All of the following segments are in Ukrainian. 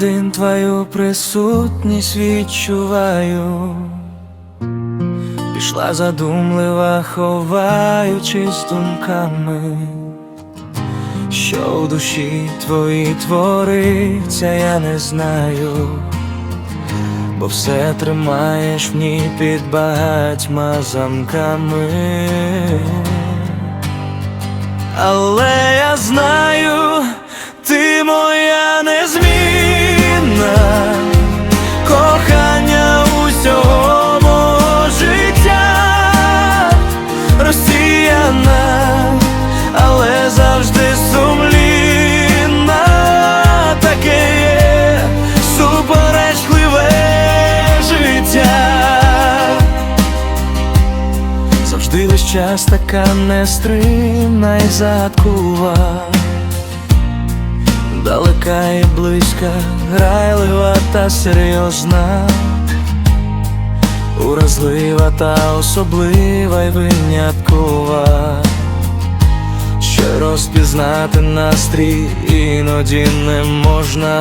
твою присутність відчуваю, пішла задумлива, ховаючись думками, що в душі твої твориться, я не знаю, бо все тримаєш в ній під багатьма замками. Але я знаю, ти моя Завжди весь час така нестримна і загадкова Далека і близька, грайлива та серйозна, уразлива та особлива й виняткова, що розпізнати настрій іноді не можна.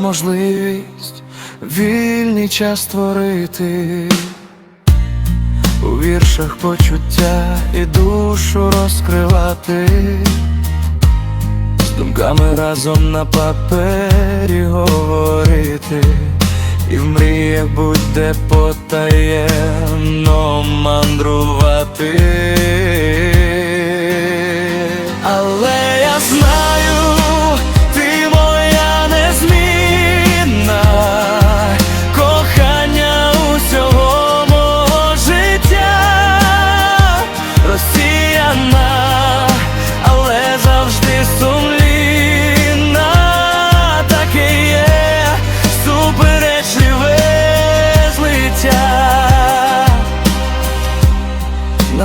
Можливість вільний час створити у віршах почуття і душу розкривати, з думками разом на папері говорити, і в мріях будь-де потаємно мандрувати.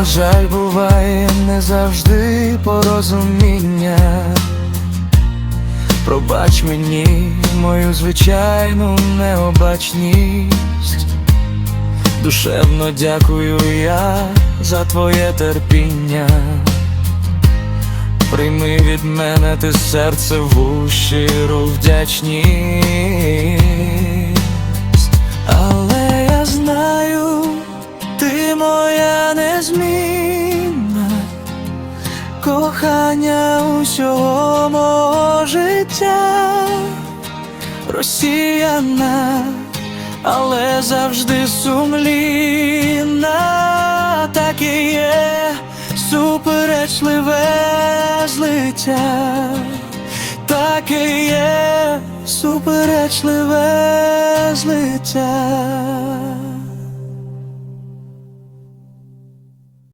На жаль, буває не завжди порозуміння. Пробач мені мою звичайну необачність. Душевно дякую я за твоє терпіння. Прийми від мене ти серце в щиру вдячність. Кохання усього мого життя, розсіяна, але завжди сумлінна, так і є суперечливе злиття, так і є суперечливе злиття.